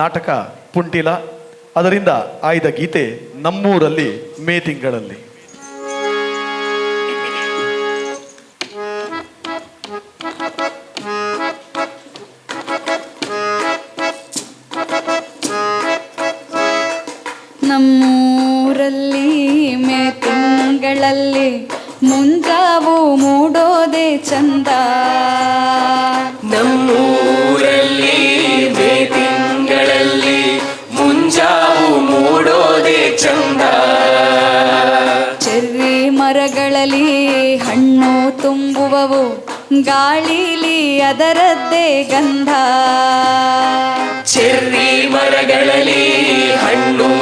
ನಾಟಕ ಪುಂಟಿಲ. ಅದರಿಂದ ಆಯ್ದ ಗೀತೆ ನಮ್ಮೂರಲ್ಲಿ ಮೇ ತಿಂಗಳಲ್ಲಿ ನಮ್ಮೂರಲ್ಲಿ ಮೇ ತಿಂಗಳಲ್ಲಿ ಮುಂಜಾವು ಮೂಡೋದೆ ಚಂದ. ಚಂದ. ಚೆರ್ರಿ ಮರಗಳಲ್ಲಿ ಹಣ್ಣು ತುಂಬುವವು ಗಾಳಿಲಿ ಅದರದ್ದೇ ಗಂಧ. ಚೆರ್ರಿ ಮರಗಳಲ್ಲಿ ಹಣ್ಣು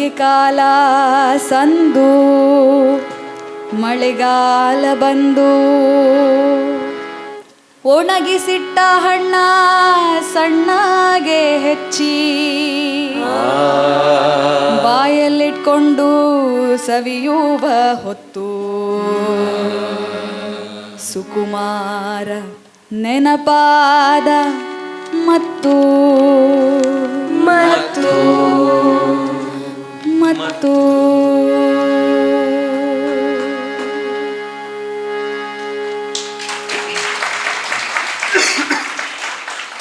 ಬೇಸಿಗೆ ಕಾಲ ಸಂದು, ಮಳೆಗಾಲ ಬಂದು. ಒಣಗಿಸಿಟ್ಟ ಹಣ್ಣ ಸಣ್ಣಗೆ ಹೆಚ್ಚಿ. ಬಾಯಲ್ಲಿಟ್ಕೊಂಡು ಸವಿಯುವ ಹೊತ್ತು. ಸುಕುಮಾರ ನೆನಪಾದ ಮತ್ತು.